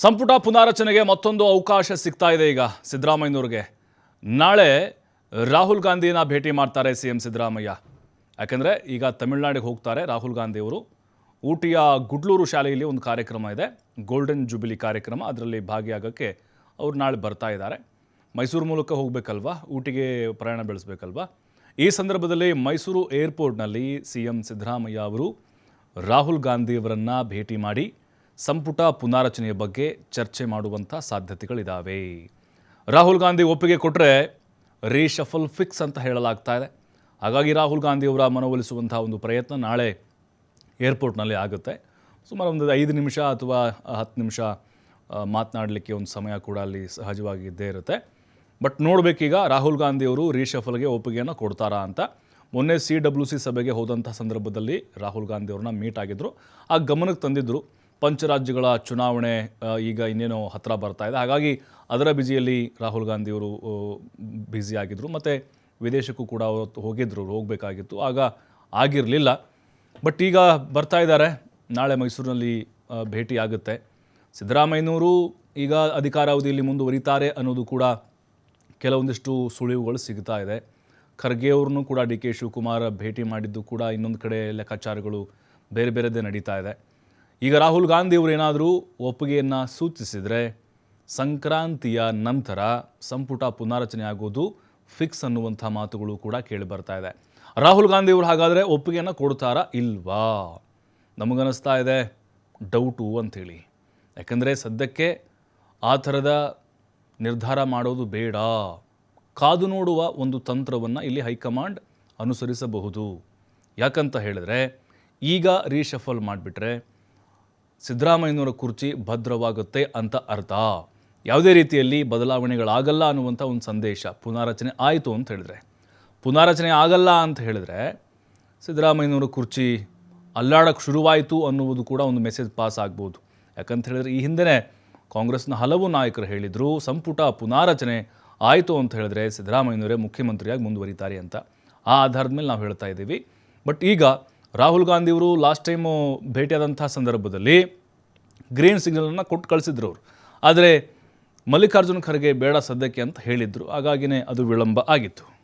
ಸಂಪುಟ ಪುನಾರಚನೆಗೆ ಮತ್ತೊಂದು ಅವಕಾಶ ಸಿಗ್ತಾ ಇದೆ ಈಗ ಸಿದ್ದರಾಮಯ್ಯನವ್ರಿಗೆ. ನಾಳೆ ರಾಹುಲ್ ಗಾಂಧಿನ ಭೇಟಿ ಮಾಡ್ತಾರೆ ಸಿ ಎಂ ಸಿದ್ದರಾಮಯ್ಯ. ಯಾಕೆಂದರೆ ಈಗ ತಮಿಳುನಾಡಿಗೆ ಹೋಗ್ತಾರೆ ರಾಹುಲ್ ಗಾಂಧಿಯವರು ಊಟಿಯ ಗುಡ್ಲೂರು ಶಾಲೆಯಲ್ಲಿ ಒಂದು ಕಾರ್ಯಕ್ರಮ ಇದೆ ಗೋಲ್ಡನ್ ಜುಬಿಲಿ ಕಾರ್ಯಕ್ರಮ. ಅದರಲ್ಲಿ ಭಾಗಿಯಾಗೋಕ್ಕೆ ಅವ್ರು ನಾಳೆ ಬರ್ತಾ ಇದ್ದಾರೆ. ಮೈಸೂರು ಮೂಲಕ ಹೋಗಬೇಕಲ್ವಾ? ಊಟಿಗೆ ಪ್ರಯಾಣ ಬೆಳೆಸಬೇಕಲ್ವಾ? ಈ ಸಂದರ್ಭದಲ್ಲಿ ಮೈಸೂರು ಏರ್ಪೋರ್ಟ್ನಲ್ಲಿ ಸಿ ಎಂ ಸಿದ್ದರಾಮಯ್ಯ ಅವರು ರಾಹುಲ್ ಗಾಂಧಿಯವರನ್ನು ಭೇಟಿ ಮಾಡಿ ಸಂಪುಟ ಪುನಾರಚನೆಯ ಬಗ್ಗೆ ಚರ್ಚೆ ಮಾಡುವಂಥ ಸಾಧ್ಯತೆಗಳಿದ್ದಾವೆ ರಾಹುಲ್ ಗಾಂಧಿ ಒಪ್ಪಿಗೆ ಕೊಟ್ಟರೆ ರೀಶಫಲ್ ಫಿಕ್ಸ್ ಅಂತ ಹೇಳಲಾಗ್ತಾ ಇದೆ. ಹಾಗಾಗಿ ರಾಹುಲ್ ಗಾಂಧಿಯವರ ಮನವೊಲಿಸುವಂಥ ಒಂದು ಪ್ರಯತ್ನ ನಾಳೆ ಏರ್ಪೋರ್ಟ್ನಲ್ಲಿ ಆಗುತ್ತೆ. ಸುಮಾರು ಒಂದು ಐದು ನಿಮಿಷ ಅಥವಾ ಹತ್ತು ನಿಮಿಷ ಮಾತನಾಡಲಿಕ್ಕೆ ಒಂದು ಸಮಯ ಕೂಡ ಅಲ್ಲಿ ಸಹಜವಾಗಿ ಇದ್ದೇ ಇರುತ್ತೆ. ಬಟ್ ನೋಡಬೇಕೀಗ ರಾಹುಲ್ ಗಾಂಧಿಯವರು ರೀಶಫಲ್ಗೆ ಒಪ್ಪಿಗೆಯನ್ನು ಕೊಡ್ತಾರಾ ಅಂತ. ಮೊನ್ನೆ ಸಿ ಡಬ್ಲ್ಯೂ ಸಿ ಸಭೆಗೆ ಹೋದಂಥ ಸಂದರ್ಭದಲ್ಲಿ ರಾಹುಲ್ ಗಾಂಧಿಯವ್ರನ್ನ ಮೀಟ್ ಆಗಿದ್ದರು ಆ ಗಮನಕ್ಕೆ ತಂದಿದ್ದರು ಪಂಚರಾಜ್ಯಗಳ ಚುನಾವಣೆ ಈಗ ಇನ್ನೇನೋ ಹತ್ತಿರ ಬರ್ತಾ ಇದೆ. ಹಾಗಾಗಿ ಅದರ ಬಿಜಿಯಲ್ಲಿ ರಾಹುಲ್ ಗಾಂಧಿಯವರು ಬ್ಯುಸಿ ಆಗಿದ್ದರು ಮತ್ತು ವಿದೇಶಕ್ಕೂ ಕೂಡ ಅವತ್ತು ಹೋಗಿದ್ದರು ಹೋಗಬೇಕಾಗಿತ್ತು. ಆಗ ಆಗಿರಲಿಲ್ಲ. ಬಟ್ ಈಗ ಬರ್ತಾ ಇದ್ದಾರೆ. ನಾಳೆ ಮೈಸೂರಿನಲ್ಲಿ ಭೇಟಿ ಆಗುತ್ತೆ ಸಿದ್ದರಾಮಯ್ಯನವರು ಈಗ ಅಧಿಕಾರಾವಧಿಯಲ್ಲಿ ಮುಂದುವರಿತಾರೆ ಅನ್ನೋದು ಕೂಡ ಕೆಲವೊಂದಿಷ್ಟು ಸುಳಿವುಗಳು ಸಿಗ್ತಾ ಇದೆ. ಖರ್ಗೆ ಅವ್ರನ್ನೂ ಕೂಡ ಡಿ ಕೆ ಶಿವಕುಮಾರ್ ಭೇಟಿ ಮಾಡಿದ್ದು ಕೂಡ ಇನ್ನೊಂದು ಕಡೆ ಲೆಕ್ಕಾಚಾರಗಳು ಬೇರೆ ಬೇರೆದೇ ನಡೀತಾ ಇದೆ. ಈಗ ರಾಹುಲ್ ಗಾಂಧಿ ಅವರು ಏನಾದರೂ ಒಪ್ಪಿಗೆಯನ್ನು ಸೂಚಿಸಿದರೆ ಸಂಕ್ರಾಂತಿಯ ನಂತರ ಸಂಪುಟ ಪುನಾರಚನೆ ಆಗೋದು ಫಿಕ್ಸ್ ಅನ್ನುವಂಥ ಮಾತುಗಳು ಕೂಡ ಕೇಳಿ ಬರ್ತಾ ಇದೆ. ರಾಹುಲ್ ಗಾಂಧಿಯವರು ಹಾಗಾದರೆ ಒಪ್ಪಿಗೆಯನ್ನು ಕೊಡ್ತಾರಾ ಇಲ್ವಾ? ನಮಗನ್ನಿಸ್ತಾ ಇದೆ ಡೌಟು ಅಂಥೇಳಿ. ಯಾಕಂದರೆ ಸದ್ಯಕ್ಕೆ ಆ ಥರದ ನಿರ್ಧಾರ ಮಾಡೋದು ಬೇಡ. ಕಾದು ನೋಡುವ ಒಂದು ತಂತ್ರವನ್ನು ಇಲ್ಲಿ ಹೈಕಮಾಂಡ್ ಅನುಸರಿಸಬಹುದು. ಯಾಕಂತ ಹೇಳಿದ್ರೆ ಈಗ ರೀಶಫಲ್ ಮಾಡಿಬಿಟ್ರೆ ಸಿದ್ದರಾಮಯ್ಯನವರ ಕುರ್ಚಿ ಭದ್ರವಾಗುತ್ತೆ ಅಂತ ಅರ್ಥ. ಯಾವುದೇ ರೀತಿಯಲ್ಲಿ ಬದಲಾವಣೆಗಳಾಗಲ್ಲ ಅನ್ನುವಂಥ ಒಂದು ಸಂದೇಶ ಪುನಾರಚನೆ ಆಯಿತು ಅಂತ ಹೇಳಿದ್ರೆ. ಪುನಾರಚನೆ ಆಗಲ್ಲ ಅಂತ ಹೇಳಿದ್ರೆ ಸಿದ್ದರಾಮಯ್ಯನವರ ಕುರ್ಚಿ ಅಲ್ಲಾಡಕ್ಕೆ ಶುರುವಾಯಿತು ಅನ್ನುವುದು ಕೂಡ ಒಂದು ಮೆಸೇಜ್ ಪಾಸ್ ಆಗ್ಬೋದು. ಯಾಕಂತ ಹೇಳಿದ್ರೆ ಈ ಹಿಂದೆನೇ ಕಾಂಗ್ರೆಸ್ನ ಹಲವು ನಾಯಕರು ಹೇಳಿದರು, ಸಂಪುಟ ಪುನಾರಚನೆ ಆಯಿತು ಅಂತ ಹೇಳಿದ್ರೆ ಸಿದ್ದರಾಮಯ್ಯನವರೇ ಮುಖ್ಯಮಂತ್ರಿಯಾಗಿ ಮುಂದುವರಿತಾರೆ ಅಂತ. ಆ ಆಧಾರದ ಮೇಲೆ ನಾವು ಹೇಳ್ತಾ ಇದ್ದೀವಿ. ಬಟ್ ಈಗ ರಾಹುಲ್ ಗಾಂಧಿಯವರು ಲಾಸ್ಟ್ ಟೈಮು ಭೇಟಿಯಾದಂಥ ಸಂದರ್ಭದಲ್ಲಿ ಗ್ರೀನ್ ಸಿಗ್ನಲನ್ನು ಕೊಟ್ಟು ಕಳಿಸಿದ್ರು ಅವರು. ಆದರೆ ಮಲ್ಲಿಕಾರ್ಜುನ ಖರ್ಗೆ ಬೇಡ ಸದ್ಯಕ್ಕೆ ಅಂತ ಹೇಳಿದ್ರು. ಹಾಗಾಗಿನೇ ಅದು ವಿಳಂಬ ಆಗಿತ್ತು.